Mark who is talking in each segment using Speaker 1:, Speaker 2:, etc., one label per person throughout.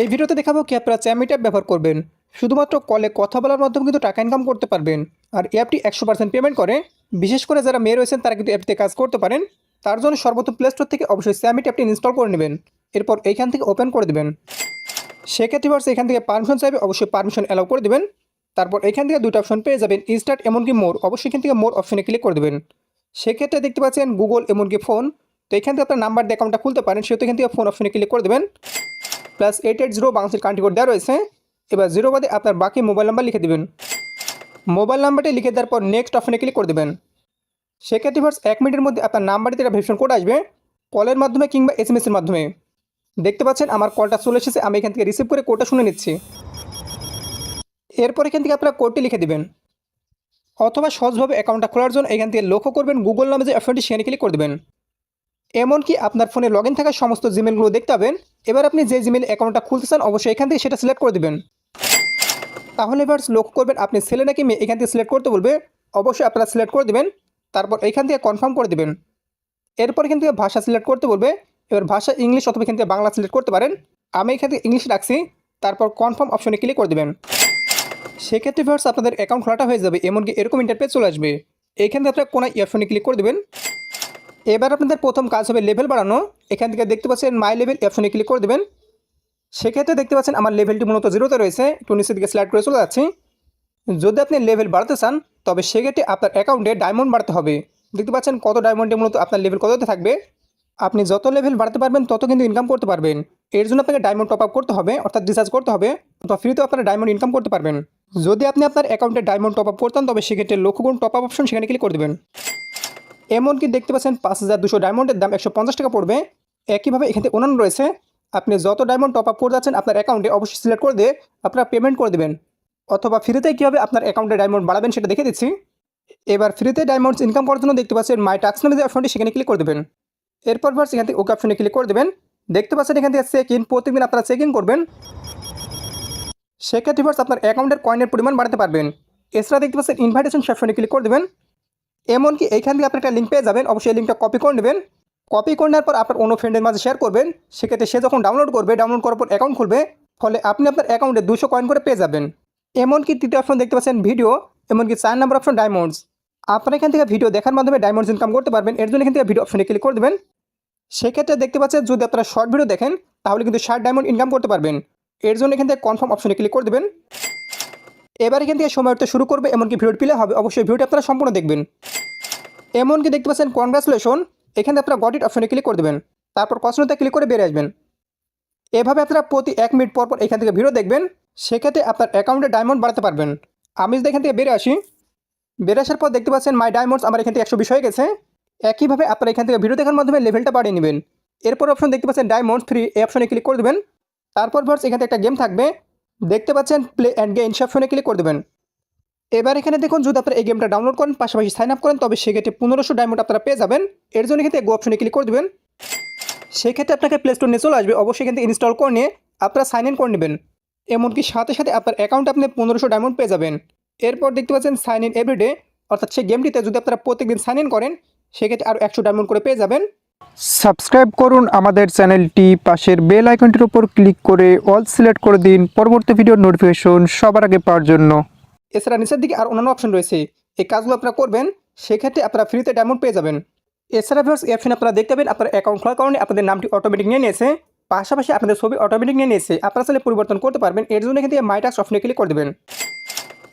Speaker 1: এই ভিডিওতে দেখাবো কি আপনারা চ্যামি ট্যাপ ব্যবহার করবেন। শুধুমাত্র কলে কথা বলার মাধ্যমে কিন্তু টাকা ইনকাম করতে পারবেন। আর অ্যাপটি একশো পার্সেন্ট পেমেন্ট করে। বিশেষ করে যারা মেয়ে রয়েছেন, তারা কিন্তু অ্যাপটিতে কাজ করতে পারেন। তার জন্য সর্বপ্রথম প্লে স্টোর থেকে অবশ্যই স্যামি ট্যাপটি ইনস্টল করে নেবেন। এরপর এইখান থেকে ওপেন করে দেবেন। সেক্ষেত্রে ভার্স এখান থেকে পারমিশন চাইবে, অবশ্যই পারমিশন অ্যালাউ করে দেবেন। তারপর এখান থেকে দুটো অপশন পেয়ে যাবেন ইনস্টার্ট এমনকি মোর অবশ্যই এখান থেকে মোর অপশনে ক্লিক করে দেবেন। সেক্ষেত্রে দেখতে পাচ্ছেন গুগল এমনকি ফোন তো এখান থেকে আপনার নাম্বার দিয়ে অ্যাকাউন্টটা খুলতে পারেন, সেহেতু এখান থেকে ফোন অপশনে ক্লিক করে দেবেন। প্লাস এইট এইট জিরো বাংলাদেশের কান্ট্রি কোড দেওয়া রয়েছে। এবার জিরো বাদে আপনার বাকি মোবাইল নাম্বার লিখে দেবেন। মোবাইল নাম্বারটি লিখে দেওয়ার পর নেক্সট অপশনে ক্লিক করে দেবেন। সেক্ষেত্রে ভার্স এক মিনিটের মধ্যে আপনার নাম্বারটিতে একটা ভেরিফিকেশন কোড আসবে কলের মাধ্যমে কিংবা এস এম এসের মাধ্যমে। দেখতে পাচ্ছেন, আমার কলটা চলে এসেছে, আমি এখান থেকে রিসিভ করে কোডটা শুনে নিচ্ছি। এরপর এখান থেকে আপনারা কোডটি লিখে দেবেন। অথবা সহজভাবে অ্যাকাউন্টটা খোলার জন্য এখান থেকে লক্ষ্য করবেন গুগল নামে যে অপশনটি সেখানে ক্লিক করে দেবেন। এমনকি আপনার ফোনে লগ ইন থাকা সমস্ত জিমেলগুলো দেখতে পাবেন। এবার আপনি যে জিমেল অ্যাকাউন্টটা খুলতে চান, অবশ্যই এখান থেকে সেটা সিলেক্ট করে দেবেন। তাহলে এবার লক্ষ্য করবেন আপনি ছেলে নাকি মেয়ে, এখান থেকে সিলেক্ট করতে বলবে। অবশ্যই আপনারা সিলেক্ট করে দেবেন, তারপর এখান থেকে কনফার্ম করে দেবেন। এরপর এখান থেকে ভাষা সিলেক্ট করতে বলবে। এবার ভাষা ইংলিশ অথবা এখান থেকে বাংলা সিলেক্ট করতে পারেন। আমি এখান থেকে ইংলিশ রাখছি, তারপর কনফার্ম অপশনে ক্লিক করে দেবেন। সেক্ষেত্রে ভার্স আপনাদের অ্যাকাউন্ট খোলাটা হয়ে যাবে, এমনকি এরকম ইন্টারপেজ চলে আসবে। এইখান থেকে আপনার কোনো অপশনে ক্লিক করে দেবেন। এবার আপনাদের প্রথম কাজ হবে লেভেল বাড়ানো। এখান থেকে দেখতে পাচ্ছেন মাই লেভেল অপশনে ক্লিক করে দেবেন। সেক্ষেত্রে দেখতে পাচ্ছেন আমার লেভেলটি মূলত জিরোতে রয়েছে। একটু নিচের দিকে স্লাইড করে চলে যাচ্ছি। যদি আপনি লেভেল বাড়াতে চান, তবে সেক্ষেত্রে আপনার অ্যাকাউন্টে ডায়মন্ড বাড়তে হবে। দেখতে পাচ্ছেন কত ডায়মন্ডে মূলত আপনার লেভেল কততে থাকবে? আপনি যত লেভেল বাড়াতে পারবেন, তত কিন্তু ইনকাম করতে পারবেন। এর জন্য আপনাকে ডায়মন্ড টপ আপ করতে হবে, অর্থাৎ রিচার্জ করতে হবে, অথবা ফ্রিতেও আপনারা ডায়মন্ড ইনকাম করতে পারবেন। যদি আপনি আপনার অ্যাকাউন্টে ডায়মন্ড টপ আপ করতেন, তবে সেক্ষেত্রে লক্ষ্যগুণ টপ আপ অপশন সেখানে ক্লিক করে দেবেন। এমনকি দেখতে পাচ্ছেন পাঁচ হাজার দুশো ডায়মন্ডের দাম একশো পঞ্চাশ টাকা পড়বে। একইভাবে এখানে অন্যান্য রয়েছে। আপনি যত ডায়মন্ড টপ আপ করে যাচ্ছেন, আপনার অ্যাকাউন্টে অবশ্যই সিলেক্ট করে দিয়ে আপনারা পেমেন্ট করে দেবেন। অথবা ফ্রিতে কীভাবে আপনার অ্যাকাউন্টে ডায়মন্ড বাড়াবেন সেটা দেখে দিচ্ছি। এবার ফ্রিতে ডায়মন্ডস ইনকাম করার জন্য দেখতে পাচ্ছেন মাই টাক্স নামে যে অপশনটি সেখানে ক্লিক করে দেবেন। এরপর ভার্স এখান থেকে ওকে অপশনে ক্লিক করে দেবেন। দেখতে পাচ্ছেন এখান থেকে চেক ইন প্রতিদিন আপনারা চেক ইন করবেন। সেক্ষেত্রে ভার্স আপনার অ্যাকাউন্টের কয়েনের পরিমাণ বাড়াতে পারবেন। এছাড়া দেখতে পাচ্ছেন ইনভাইটেশন অপশনে ক্লিক করে দেবেন। এমনকি এইখান থেকে আপনি একটা লিঙ্ক পেয়ে যাবেন, অবশ্যই লিঙ্কটা কপি করে নেবেন। কপি করে নেওয়ার পর আপনার অন্য ফ্রেন্ডের মাঝে শেয়ার করবেন। সেক্ষেত্রে সে যখন ডাউনলোড করবে ডাউনলোড করার পর অ্যাকাউন্ট খুলবে। ফলে আপনি আপনার অ্যাকাউন্টে দুশো কয়েন করে পেয়ে যাবেন। এমনকি তৃতীয় অপশন দেখতে পাচ্ছেন ভিডিও এমনকি চার নাম্বার অপশন ডায়মন্ডস আপনারা এখান থেকে ভিডিও দেখার মাধ্যমে ডায়মন্ডস ইনকাম করতে পারবেন। এর জন্য এখান থেকে ভিডিও অপশনে ক্লিক করে দেবেন। সেক্ষেত্রে দেখতে পাচ্ছেন, যদি আপনারা শর্ট ভিডিও দেখেন, তাহলে কিন্তু ষাট ডায়মন্ড ইনকাম করতে পারবেন। এর জন্য এখান থেকে কনফার্ম অপশনে ক্লিক করে দেবেন। এবার এখান থেকে সময় উঠতে শুরু করবে, এমনকি ভিডিও প্লে হবে। অবশ্যই ভিডিওটি আপনারা সম্পূর্ণ দেখবেন। এমনকি দেখতে পাচ্ছেন কনগ্রাচুলেশন এখানে আপনারা গট ইট অপশনে ক্লিক করে দেবেন। তারপর কসনোতে ক্লিক করে বেরিয়ে আসবেন। এভাবে আপনারা প্রতি এক মিনিট পর পর এখান থেকে ভিডিও দেখবেন। সেক্ষেত্রে আপনার অ্যাকাউন্টে ডায়মন্ড বাড়াতে পারবেন। আমি যদি এখান থেকে বেরিয়ে আসি, বেরিয়ে আসার পর দেখতে পাচ্ছেন মাই ডায়মন্ডস আমার এখান থেকে একশো বিশ হয়ে গেছে। একইভাবে আপনারা এখান থেকে ভিডিও দেখার মাধ্যমে লেভেলটা বাড়িয়ে নেবেন। এরপর অপশন দেখতে পাচ্ছেন ডায়মন্ড ফ্রি এই অপশনে ক্লিক করে দেবেন। তারপর ভার্স এখান একটা গেম থাকবে। দেখতে পাচ্ছেন প্লে অ্যান্ড গেম সে অপশনে ক্লিক করে দেবেন। এবার এখানে দেখুন, যদি আপনারা এই গেমটা ডাউনলোড করেন, পাশাপাশি সাইন আপ করেন, তবে সেক্ষেত্রে পনেরোশো ডায়মন্ড আপনারা পেয়ে যাবেন। এর জন্য এখান গো অপশনে ক্লিক করে দেবেন। সেক্ষেত্রে আপনাকে প্লে স্টোর নিয়ে চলে আসবে, অবশ্যই এখান থেকে ইনস্টল করে নিয়ে আপনারা সাইন ইন করে নেবেন। এমনকি সাথে সাথে আপনার অ্যাকাউন্টে আপনি পনেরোশো ডায়মন্ড পেয়ে যাবেন। এরপর দেখতে পাচ্ছেন সাইন ইন এভরিডে অর্থাৎ সেই গেমটিতে যদি আপনারা প্রত্যেকদিন সাইন ইন করেন, সেক্ষেত্রে আরও একশো ডায়মন্ড করে পেয়ে যাবেন।
Speaker 2: সাবস্ক্রাইব করুন আমাদের চ্যানেলটি। পাশের বেল আইকনটির উপর ক্লিক করে অল সিলেক্ট করে দিন পরবর্তী ভিডিওর নোটিফিকেশন সবার আগে পাওয়ার জন্য।
Speaker 1: এছাড়া নিচের দিকে আর অন্যান্য অপশন রয়েছে। এই কাজগুলো আপনারা করবেন, সেক্ষেত্রে আপনারা ফ্রিতে ডায়মন্ড পেয়ে যাবেন। এছাড়া ভিউয়ার্স এই অপশন আপনারা দেখতে পাবেন আপনার অ্যাকাউন্ট খোলার কারণে আপনাদের নামটি অটোমেটিক নিয়ে নিয়েছে। পাশাপাশি আপনাদের ছবি অটোমেটিক নিয়ে নিয়েছে। আপনারা চাইলে পরিবর্তন করতে পারবেন। এর জন্য এখান থেকে মাই টাক্স অপশনে ক্লিক করে দেবেন।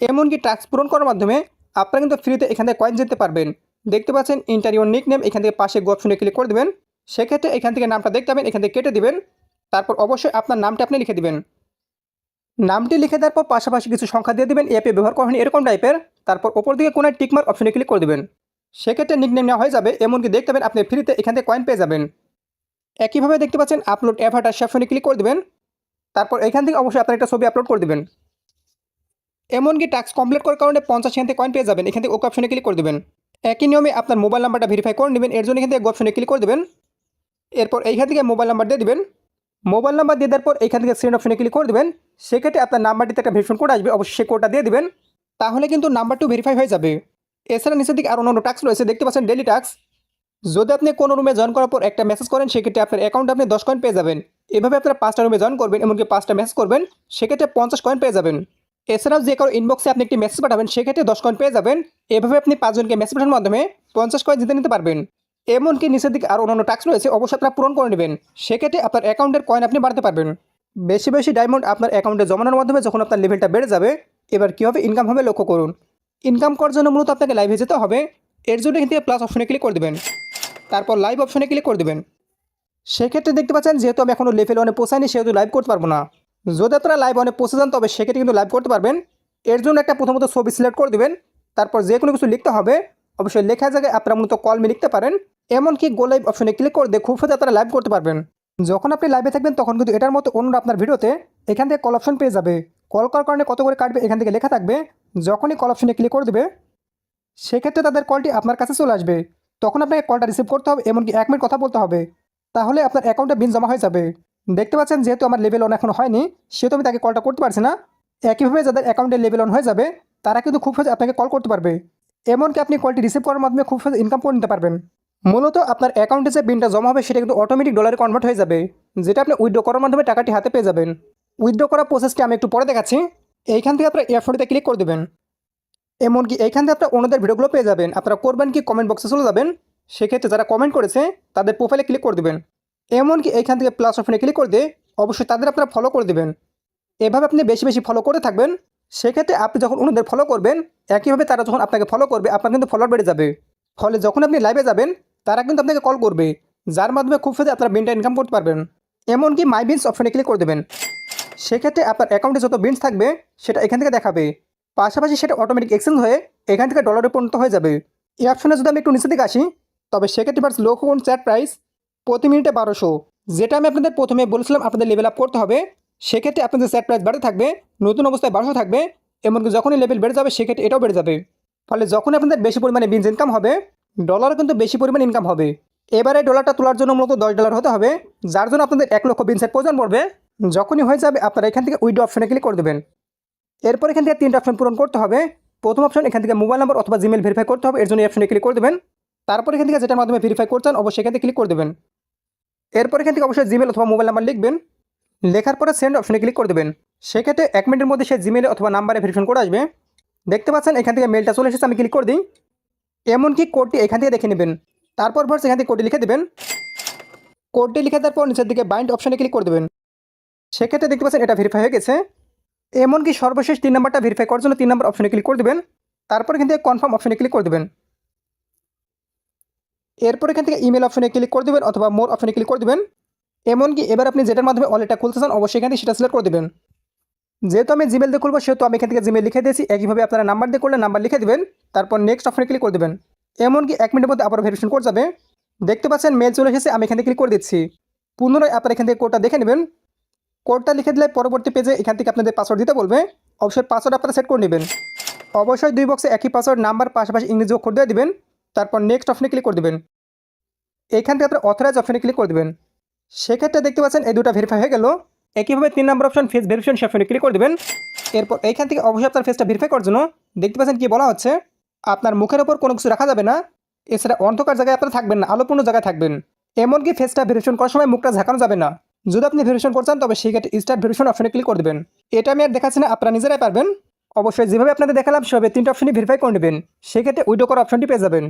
Speaker 1: এমনকি টাস্ক পূরণ করার মাধ্যমে আপনারা কিন্তু ফ্রিতে এখান থেকে কয়েন যেতে পারবেন। দেখতে পাচ্ছেন ইন্টারভিউ নিক নেম এখান থেকে পাশে অপশনে ক্লিক করে দেবেন। সেক্ষেত্রে এখান থেকে নামটা দেখতে পাবেন, এখান থেকে কেটে দিবেন। তারপর অবশ্যই আপনার নামটা আপনি লিখে দিবেন। নামটি লিখে দেওয়ার পর পাশাপাশি কিছু সংখ্যা দিয়ে দেবেন অ্যাপে ব্যবহার করেন এরকম টাইপের তারপর ওপর দিকে কোনো টিকমার্ক অপশনে ক্লিক করে দেবেন। সেক্ষেত্রে নিকনেম নেওয়া হয়ে যাবে, এমনকি দেখতে পাবেন আপনি ফ্রিতে এখান থেকে কয়েন পেয়ে যাবেন। একইভাবে দেখতে পাচ্ছেন আপলোড অ্যাভাটার অপশনে ক্লিক করে দেবেন। তারপর এখান থেকে অবশ্যই আপনার একটা ছবি আপলোড করে দেবেন। এমনকি টাস্ক কমপ্লিট করার কারণে পঞ্চাশ এখান থেকে কয়েন পেয়ে যাবেন, এখান থেকে ওকে অপশনে ক্লিক করে দেবেন। একই নিয়মে আপনার মোবাইল নাম্বারটা ভেরিফাই করে নেবেন। এর জন্য এখান থেকে অপশনে ক্লিক করে দেবেন। এরপর এইখান থেকে মোবাইল নাম্বার দিয়ে দেবেন। মোবাইল নাম্বার দিয়ে দেওয়ার পর এখান থেকে সেন্ড অপশনে ক্লিক করে দেবেন। সেক্ষেত্রে আপনার নাম্বারটিতে একটা ভেরিফিকেশন কোড আসবে। অবশ্যই কোডটা দিয়ে দেবেন। তাহলে কিন্তু নাম্বারটিও ভেরিফাই হয়ে যাবে। এছাড়া নিচের দিকে আর অন্য টাস্ক রয়েছে। দেখতে পাচ্ছেন ডেলি টাস্ক যদি আপনি কোনো রুমে জয়েন করার পর একটা মেসেজ করেন, সেক্ষেত্রে আপনার অ্যাকাউন্টে আপনি দশ কয়েন পেয়ে যাবেন। এভাবে আপনারা পাঁচটা রুমে জয়েন করবেন, এমনকি পাঁচটা মেসেজ করবেন। সেক্ষেত্রে পঞ্চাশ কয়েন পেয়ে যাবেন। এছাড়াও যে কারও ইনবক্সে আপনি একটি মেসেজ পাঠাবেন, সেক্ষেত্রে দশ কয়েন পেয়ে যাবেন। এভাবে আপনি পাঁচজনকে মেসেজ পাঠানোর মাধ্যমে পঞ্চাশ কয়েন জিতে নিতে পারবেন। এমনকি নিচের দিকে আরও অন্যান্য টাস্ক রয়েছে, অবশ্যই আপনারা পূরণ করে নেবেন। সেক্ষেত্রে আপনার অ্যাকাউন্টের কয়েন আপনি বাড়াতে পারবেন। বেশি বেশি ডায়মন্ড আপনার অ্যাকাউন্টে জমানোর মাধ্যমে যখন আপনার লেভেলটা বেড়ে যাবে, এবার কীভাবে ইনকাম হবে লক্ষ্য করুন। ইনকাম করার জন্য মূলত আপনাকে লাইভে যেতে হবে। এর জন্য এখান থেকে প্লাস অপশনে ক্লিক করে দেবেন। তারপর লাইভ অপশনে ক্লিক করে দেবেন। সেক্ষেত্রে দেখতে পাচ্ছেন, যেহেতু আমি এখনও লেভেল ওয়ানে পোষাইনি সেহেতু লাইভ করতে পারব না। যদি আপনারা লাইভ ওয়ানে পৌঁছে যান, তবে সেক্ষেত্রে কিন্তু লাইভ করতে পারবেন। এর জন্য একটা প্রথমত ছবি সিলেক্ট করে দেবেন। তারপর যে কোনো কিছু লিখতে হবে। অবশ্যই লেখার জায়গায় আপনারা মূলত কল মি লিখতে পারেন। এমনকি গো লাইভ অপশনে ক্লিক করে দিয়ে খুব সাথে আপনারা লাইভ করতে পারবেন। যখন আপনি লাইভে থাকবেন, তখন কিন্তু এটার মতো অন্য আপনার ভিডিওতে এখান থেকে কল অপশন পেয়ে যাবে। কল করার কারণে কত করে কাটবে এখান থেকে লেখা থাকবে। যখনই কল অপশনে ক্লিক করে দেবে, সেক্ষেত্রে তাদের কলটি আপনার কাছে চলে আসবে। তখন আপনাকে কলটা রিসিভ করতে হবে, এমনকি এক মিনিট কথা বলতে হবে। তাহলে আপনার অ্যাকাউন্টে বিল জমা হয়ে যাবে। দেখতে পাচ্ছেন যেহেতু আমার লেভেল অন এখন হয়নি, সেহেতু আমি তাকে কলটা করতে পারছি না। একইভাবে যাদের অ্যাকাউন্টে লেভেল অন হয়ে যাবে, তারা কিন্তু খুব সহজে আপনাকে কল করতে পারবে। এমনকি আপনি কলটি রিসিভ করার মাধ্যমে খুব সহজে ইনকাম করে নিতে পারবেন। মূলত আপনার অ্যাকাউন্টে যে বিনটা জমা হবে, সেটা কিন্তু অটোমেটিক ডলারে কনভার্ট হয়ে যাবে, যেটা আপনি উইথড্র করার মাধ্যমে টাকাটি হাতে পেয়ে যাবেন। উইথড্র করার প্রসেসটি আমি একটু পরে দেখাচ্ছি। এইখান থেকে আপনার এয়ারফোনটিতে ক্লিক করে দেবেন। এমনকি এইখান থেকে আপনার অন্যদের ভিডিওগুলো পেয়ে যাবেন। আপনারা করবেন কি কমেন্ট বক্সে চলে যাবেন। সেক্ষেত্রে যারা কমেন্ট করেছে, তাদের প্রোফাইলে ক্লিক করে দেবেন। এমনকি এইখান থেকে প্লাস অপশনে ক্লিক করে দিয়ে অবশ্যই তাদের আপনারা ফলো করে দেবেন। এভাবে আপনি বেশি বেশি ফলো করে থাকবেন। সেক্ষেত্রে আপনি যখন অন্যদের ফলো করবেন, একইভাবে তারা যখন আপনাকে ফলো করবে, আপনার কিন্তু ফলোয়ার বেড়ে যাবে। ফলে যখন আপনি লাইভে যাবেন, তারা কিন্তু আপনাকে কল করবে, যার মাধ্যমে খুব সহজে আপনারা বিনটা ইনকাম করতে পারবেন। এমনকি মাই বিনস অপশনে ক্লিক করে দেবেন। সেক্ষেত্রে আপনার অ্যাকাউন্টে যত বিনস থাকবে, সেটা এখান থেকে দেখাবে। পাশাপাশি সেটা অটোমেটিক এক্সচেঞ্জ হয়ে এখান থেকে ডলারে পরিণত হয়ে যাবে। এই অপশনে যদি আমি একটু নিচে দিকে আসি, তবে সেক্ষেত্রে বার্স লো কোন চ্যাট প্রাইস প্রতি মিনিটে বারোশো। যেটা আমি আপনাদের প্রথমে বলেছিলাম, আপনাদের লেভেল আপ করতে হবে, সেক্ষেত্রে আপনাদের চ্যাট প্রাইস বাড়তে থাকবে, নতুন অবস্থায় বারোশো থাকবে, এমনকি যখনই লেভেল বেড়ে যাবে, সেক্ষেত্রে এটাও বেড়ে যাবে। ফলে যখন আপনাদের বেশি পরিমাণে বিনস ইনকাম হবে ডলারও কিন্তু বেশি পরিমাণে ইনকাম হবে। এবারে ডলারটা তোলার জন্য মূলত দশ ডলার হতে হবে, যার জন্য আপনাদের এক লক্ষ বিনসের প্রয়োজন পড়বে। যখনই হয়ে যাবে, আপনারা এখান থেকে উইডো অপশনে ক্লিক করে দেবেন। এরপর এখান থেকে তিনটা অপশন পূরণ করতে হবে। প্রথম অপশন এখান থেকে মোবাইল নাম্বার অথবা জিমেল ভেরিফাই করতে হবে, এর জন্য এই অপশনে ক্লিক করে দেবেন। তারপর এখান থেকে যেটার মাধ্যমে ভেরিফাই করছেন অবশ্যই এখান থেকে ক্লিক করে দেবেন। এরপর এখান থেকে অবশ্যই জিমেল অথবা মোবাইল নাম্বার লিখবেন। লেখার পরে সেন্ড অপশনে ক্লিক করে দেবেন। সেক্ষেত্রে এক মিনিটের মধ্যে সে জিমেলে অথবা নাম্বারে ভেরিফিকেশন করে আসবে। দেখতে পাচ্ছেন, এখান থেকে মেলটা চলে এসেছে, আমি ক্লিক করে দিই। এমনকি কোডটি এখান থেকে দেখে নেবেন। তারপর ভার্স এখান থেকে কোডটি লিখে দেবেন। কোডটি লিখে দেওয়ার পর নিচের দিকে বাইন্ড অপশনে ক্লিক করে দেবেন। সেক্ষেত্রে দেখতে পাচ্ছেন, এটা ভেরিফাই হয়ে গেছে। এমনকি সর্বশেষ তিন নাম্বারটা ভেরিফাই করার জন্য তিন নাম্বার অপশনে ক্লিক করে দেবেন। তারপর এখান থেকে কনফার্ম অপশনে ক্লিক করে দেবেন। এরপর এখান থেকে ইমেল অপশনে ক্লিক করে দেবেন অথবা মোর অপশনে ক্লিক করে দেবেন। এমনকি এবার আপনি যেটার মাধ্যমে ওয়ালেটটা খুলতে চান, অবশ্যই এখান থেকে সেটা সিলেক্ট করে দেবেন। যেহেতু আমি জিমেল দিয়ে খুলবো, সেহেতু আমি এখান থেকে জিমেল লিখে দিয়েছি, একইভাবে আপনারা নাম্বার দিয়ে করলে নাম্বার লিখে দেবেন, তারপর নেক্সট অপশনে ক্লিক করে দেবেন। এমনকি এক মিনিটের মধ্যে আবার ভেরিফিকেশন করে যাবে। দেখতে পাচ্ছেন মেল চলে এসেছে, আমি এখান থেকে ক্লিক করে দিচ্ছি। পুনরায় আপনারা এখান থেকে কোডটা দেখে নেবেন। কোডটা লিখে দিলে পরবর্তী পেজে এখান থেকে আপনাদের পাসওয়ার্ড দিতে বলবে। অবশ্যই পাসওয়ার্ড আপনারা সেট করে নেবেন। অবশ্যই দুই বক্সে একই পাসওয়ার্ড নাম্বার পাশাপাশি ইংরেজি অক্ষর দিয়ে দিবেন। তারপর নেক্সট অপশনে ক্লিক করে দেবেন। এখান থেকে আপনার অথরাইজ অপশনে ক্লিক করে দেবেন। সেক্ষেত্রে দেখতে পাচ্ছেন এই দুটো ভেরিফাই হয়ে গেল। একইভাবে তিন নম্বর অপশন ফেস ভেরিফিকেশন অপশনে ক্লিক করে দেবেন। এরপর এইখান থেকে অবশ্যই আপনার ফেসটা ভেরিফাই করার জন্য দেখতে পাচ্ছেন কি বলা হচ্ছে, আপনার মুখের ওপর কোনো কিছু রাখা যাবে না। এছাড়া অন্ধকার জায়গায় আপনারা থাকবেন না, আলোপূর্ণ জায়গায় থাকবেন। এমনকি ফেসটা ভেরিফিকেশন করার সময় মুখটা ঝাঁকানো যাবে না। যদি আপনি ভেরিফিকেশন করছেন তবে সেক্ষেত্রে স্টার্ট ভেরিফিকেশন অপশনে ক্লিক করে দেবেন। এটা আমি আর দেখাচ্ছি না, আপনারা নিজেরাই পারবেন। অবশ্যই যেভাবে আপনাদের দেখালাম, সেভাবে তিনটা অপশনই ভেরিফাই করে নেবেন। সেক্ষেত্রে উইডো করার অপশনটি পেয়ে যাবেন।